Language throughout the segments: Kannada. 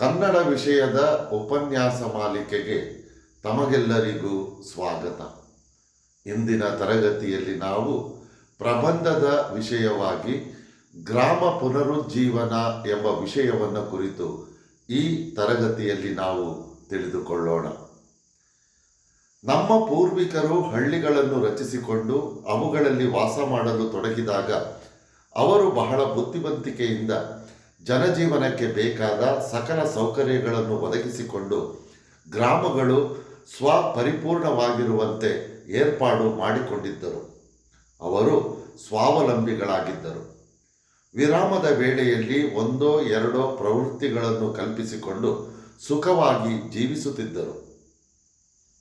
ಕನ್ನಡ ವಿಷಯದ ಉಪನ್ಯಾಸ ಮಾಲಿಕೆಗೆ ತಮಗೆಲ್ಲರಿಗೂ ಸ್ವಾಗತ. ಇಂದಿನ ತರಗತಿಯಲ್ಲಿ ನಾವು ಪ್ರಬಂಧದ ವಿಷಯವಾಗಿ ಗ್ರಾಮ ಪುನರುಜ್ಜೀವನ ಎಂಬ ವಿಷಯವನ್ನು ಕುರಿತು ಈ ತರಗತಿಯಲ್ಲಿ ನಾವು ತಿಳಿದುಕೊಳ್ಳೋಣ. ನಮ್ಮ ಪೂರ್ವಿಕರು ಹಳ್ಳಿಗಳನ್ನು ರಚಿಸಿಕೊಂಡು ಅವುಗಳಲ್ಲಿ ವಾಸ ಮಾಡಲು ತೊಡಗಿದಾಗ ಅವರು ಬಹಳ ಬುದ್ಧಿವಂತಿಕೆಯಿಂದ ಜನಜೀವನಕ್ಕೆ ಬೇಕಾದ ಸಕಲ ಸೌಕರ್ಯಗಳನ್ನು ಒದಗಿಸಿಕೊಂಡು ಗ್ರಾಮಗಳು ಸ್ವಪರಿಪೂರ್ಣವಾಗಿರುವಂತೆ ಏರ್ಪಾಡು ಮಾಡಿಕೊಂಡಿದ್ದರು. ಅವರು ಸ್ವಾವಲಂಬಿಗಳಾಗಿದ್ದರು. ವಿರಾಮದ ವೇಳೆಯಲ್ಲಿ ಒಂದೋ ಎರಡೋ ಪ್ರವೃತ್ತಿಗಳನ್ನು ಕಲ್ಪಿಸಿಕೊಂಡು ಸುಖವಾಗಿ ಜೀವಿಸುತ್ತಿದ್ದರು.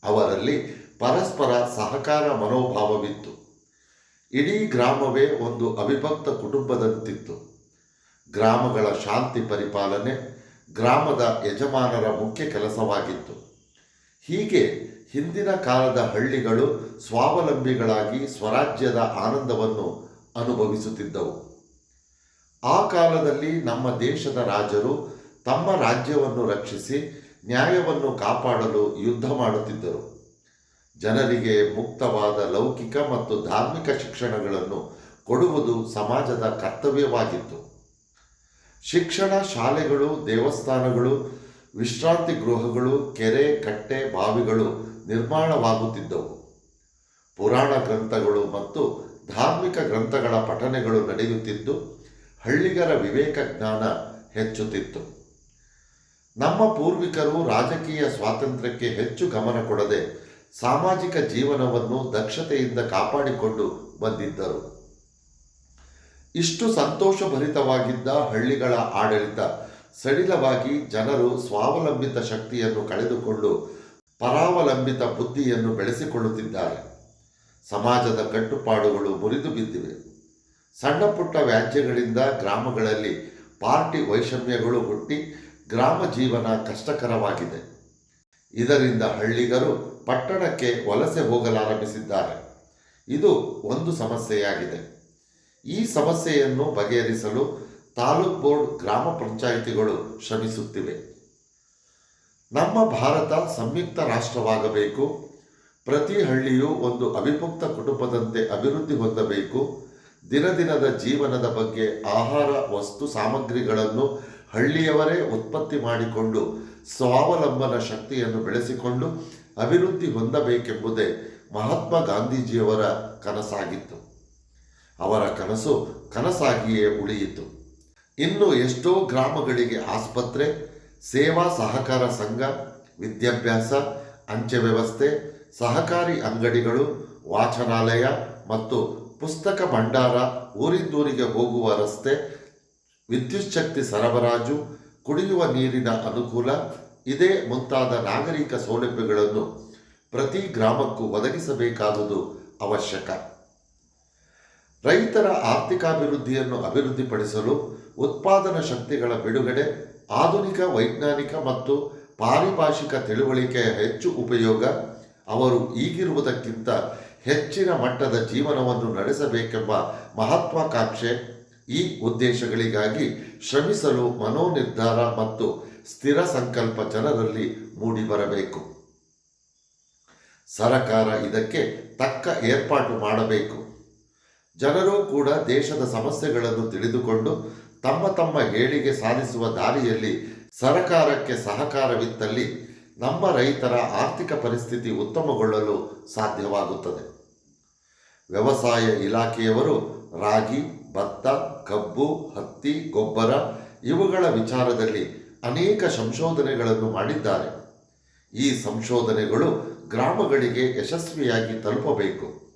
ಅವರಲ್ಲಿ ಪರಸ್ಪರ ಸಹಕಾರ ಮನೋಭಾವವಿತ್ತು. ಇಡೀ ಗ್ರಾಮವೇ ಒಂದು ಅವಿಭಕ್ತ ಕುಟುಂಬದಂತಿತ್ತು. ಗ್ರಾಮಗಳ ಶಾಂತಿ ಪರಿಪಾಲನೆ ಗ್ರಾಮದ ಯಜಮಾನರ ಮುಖ್ಯ ಕೆಲಸವಾಗಿತ್ತು. ಹೀಗೆ ಹಿಂದಿನ ಕಾಲದ ಹಳ್ಳಿಗಳು ಸ್ವಾವಲಂಬಿಗಳಾಗಿ ಸ್ವರಾಜ್ಯದ ಆನಂದವನ್ನು ಅನುಭವಿಸುತ್ತಿದ್ದವು. ಆ ಕಾಲದಲ್ಲಿ ನಮ್ಮ ದೇಶದ ರಾಜರು ತಮ್ಮ ರಾಜ್ಯವನ್ನು ರಕ್ಷಿಸಿ ನ್ಯಾಯವನ್ನು ಕಾಪಾಡಲು ಯುದ್ಧ ಮಾಡುತ್ತಿದ್ದರು. ಜನರಿಗೆ ಮುಕ್ತವಾದ ಲೌಕಿಕ ಮತ್ತು ಧಾರ್ಮಿಕ ಶಿಕ್ಷಣಗಳನ್ನು ಕೊಡುವುದು ಸಮಾಜದ ಕರ್ತವ್ಯವಾಗಿತ್ತು. ಶಿಕ್ಷಣ ಶಾಲೆಗಳು, ದೇವಸ್ಥಾನಗಳು, ವಿಶ್ರಾಂತಿ ಗೃಹಗಳು, ಕೆರೆ, ಕಟ್ಟೆ, ಬಾವಿಗಳು ನಿರ್ಮಾಣವಾಗುತ್ತಿದ್ದವು. ಪುರಾಣ ಗ್ರಂಥಗಳು ಮತ್ತು ಧಾರ್ಮಿಕ ಗ್ರಂಥಗಳ ಪಠನೆಗಳು ನಡೆಯುತ್ತಿದ್ದು, ಹಳ್ಳಿಗರ ವಿವೇಕ ಜ್ಞಾನ ಹೆಚ್ಚುತ್ತಿತ್ತು. ನಮ್ಮ ಪೂರ್ವಿಕರು ರಾಜಕೀಯ ಸ್ವಾತಂತ್ರ್ಯಕ್ಕೆ ಹೆಚ್ಚು ಗಮನ ಕೊಡದೆ ಸಾಮಾಜಿಕ ಜೀವನವನ್ನು ದಕ್ಷತೆಯಿಂದ ಕಾಪಾಡಿಕೊಂಡು ಬಂದಿದ್ದರು. ಇಷ್ಟು ಸಂತೋಷಭರಿತವಾಗಿದ್ದ ಹಳ್ಳಿಗಳ ಆಡಳಿತ ಸಡಿಲವಾಗಿ ಜನರು ಸ್ವಾವಲಂಬಿತ ಶಕ್ತಿಯನ್ನು ಕಳೆದುಕೊಂಡು ಪರಾವಲಂಬಿತ ಬುದ್ಧಿಯನ್ನು ಬೆಳೆಸಿಕೊಳ್ಳುತ್ತಿದ್ದಾರೆ. ಸಮಾಜದ ಕಟ್ಟುಪಾಡುಗಳು ಮುರಿದು ಬಿದ್ದಿವೆ. ಸಣ್ಣ ಪುಟ್ಟ ವ್ಯಾಜ್ಯಗಳಿಂದ ಗ್ರಾಮಗಳಲ್ಲಿ ಪಾರ್ಟಿ ವೈಷಮ್ಯಗಳು ಹುಟ್ಟಿ ಗ್ರಾಮ ಜೀವನ ಕಷ್ಟಕರವಾಗಿದೆ. ಇದರಿಂದ ಹಳ್ಳಿಗರು ಪಟ್ಟಣಕ್ಕೆ ವಲಸೆ ಹೋಗಲಾರಂಭಿಸಿದ್ದಾರೆ. ಇದು ಒಂದು ಸಮಸ್ಯೆಯಾಗಿದೆ. ಈ ಸಮಸ್ಯೆಯನ್ನು ಬಗೆಹರಿಸಲು ತಾಲೂಕ್ ಬೋರ್ಡ್ ಗ್ರಾಮ ಪಂಚಾಯಿತಿಗಳು ಶ್ರಮಿಸುತ್ತಿವೆ. ನಮ್ಮ ಭಾರತ ಸಂಯುಕ್ತ ರಾಷ್ಟ್ರವಾಗಬೇಕು. ಪ್ರತಿ ಹಳ್ಳಿಯೂ ಒಂದು ಅವಿಭಕ್ತ ಕುಟುಂಬದಂತೆ ಅಭಿವೃದ್ಧಿ ಹೊಂದಬೇಕು. ದಿನದಿನದ ಜೀವನದ ಬಗ್ಗೆ ಆಹಾರ, ವಸ್ತು, ಸಾಮಗ್ರಿಗಳನ್ನು ಹಳ್ಳಿಯವರೇ ಉತ್ಪತ್ತಿ ಮಾಡಿಕೊಂಡು ಸ್ವಾವಲಂಬನ ಶಕ್ತಿಯನ್ನು ಬೆಳೆಸಿಕೊಂಡು ಅಭಿವೃದ್ಧಿ ಹೊಂದಬೇಕೆಂಬುದೇ ಮಹಾತ್ಮ ಗಾಂಧೀಜಿಯವರ ಕನಸಾಗಿತ್ತು. ಅವರ ಕನಸು ಕನಸಾಗಿಯೇ ಉಳಿಯಿತು. ಇನ್ನು ಎಷ್ಟೋ ಗ್ರಾಮಗಳಿಗೆ ಆಸ್ಪತ್ರೆ, ಸೇವಾ ಸಹಕಾರ ಸಂಘ, ವಿದ್ಯಾಭ್ಯಾಸ, ಅಂಚೆ ವ್ಯವಸ್ಥೆ, ಸಹಕಾರಿ ಅಂಗಡಿಗಳು, ವಾಚನಾಲಯ ಮತ್ತು ಪುಸ್ತಕ ಭಂಡಾರ, ಊರಿಂದೂರಿಗೆ ಹೋಗುವ ರಸ್ತೆ, ವಿದ್ಯುತ್ ಶಕ್ತಿ ಸರಬರಾಜು, ಕುಡಿಯುವ ನೀರಿನ ಅನುಕೂಲ, ಇದೇ ಮುಂತಾದ ನಾಗರಿಕ ಸೌಲಭ್ಯಗಳನ್ನು ಪ್ರತಿ ಗ್ರಾಮಕ್ಕೂ ಒದಗಿಸಬೇಕಾದುದು ಅವಶ್ಯಕ. ರೈತರ ಆರ್ಥಿಕಾಭಿವೃದ್ಧಿಯನ್ನು ಅಭಿವೃದ್ಧಿಪಡಿಸಲು ಉತ್ಪಾದನಾ ಶಕ್ತಿಗಳ ಬಿಡುಗಡೆ, ಆಧುನಿಕ, ವೈಜ್ಞಾನಿಕ ಮತ್ತು ಪಾರಿಭಾಷಿಕ ತಿಳುವಳಿಕೆಯ ಹೆಚ್ಚು ಉಪಯೋಗ, ಅವರು ಈಗಿರುವುದಕ್ಕಿಂತ ಹೆಚ್ಚಿನ ಮಟ್ಟದ ಜೀವನವನ್ನು ನಡೆಸಬೇಕೆಂಬ ಮಹತ್ವಾಕಾಂಕ್ಷೆ ಈ ಉದ್ದೇಶಗಳಿಗಾಗಿ ಶ್ರಮಿಸಲು ಮನೋನಿರ್ಧಾರ ಮತ್ತು ಸ್ಥಿರ ಸಂಕಲ್ಪ ಜನರಲ್ಲಿ ಮೂಡಿಬರಬೇಕು. ಸರಕಾರ ಇದಕ್ಕೆ ತಕ್ಕ ಏರ್ಪಾಟು ಮಾಡಬೇಕು. ಜನರು ಕೂಡ ದೇಶದ ಸಮಸ್ಯೆಗಳನ್ನು ತಿಳಿದುಕೊಂಡು ತಮ್ಮ ತಮ್ಮ ಹೇಳಿಕೆ ಸಾಧಿಸುವ ದಾರಿಯಲ್ಲಿ ಸರಕಾರಕ್ಕೆ ಸಹಕಾರವಿತ್ತಲ್ಲಿ ನಮ್ಮ ರೈತರ ಆರ್ಥಿಕ ಪರಿಸ್ಥಿತಿ ಉತ್ತಮಗೊಳ್ಳಲು ಸಾಧ್ಯವಾಗುತ್ತದೆ. ವ್ಯವಸಾಯ ಇಲಾಖೆಯವರು ರಾಗಿ, ಭತ್ತ, ಕಬ್ಬು, ಹತ್ತಿ, ಗೊಬ್ಬರ ಇವುಗಳ ವಿಚಾರದಲ್ಲಿ ಅನೇಕ ಸಂಶೋಧನೆಗಳನ್ನು ಮಾಡಿದ್ದಾರೆ. ಈ ಸಂಶೋಧನೆಗಳು ಗ್ರಾಮಗಳಿಗೆ ಯಶಸ್ವಿಯಾಗಿ ತಲುಪಬೇಕು.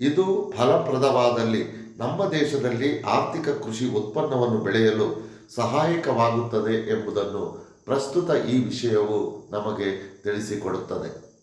ಇದು ಫಲಪ್ರದವಾದಲ್ಲಿ ನಮ್ಮ ದೇಶದಲ್ಲಿ ಆರ್ಥಿಕ ಕೃಷಿ ಉತ್ಪನ್ನವನ್ನು ಬೆಳೆಯಲು ಸಹಾಯಕವಾಗುತ್ತದೆ ಎಂಬುದನ್ನು ಪ್ರಸ್ತುತ ಈ ವಿಷಯವು ನಮಗೆ ತಿಳಿಸಿಕೊಡುತ್ತದೆ.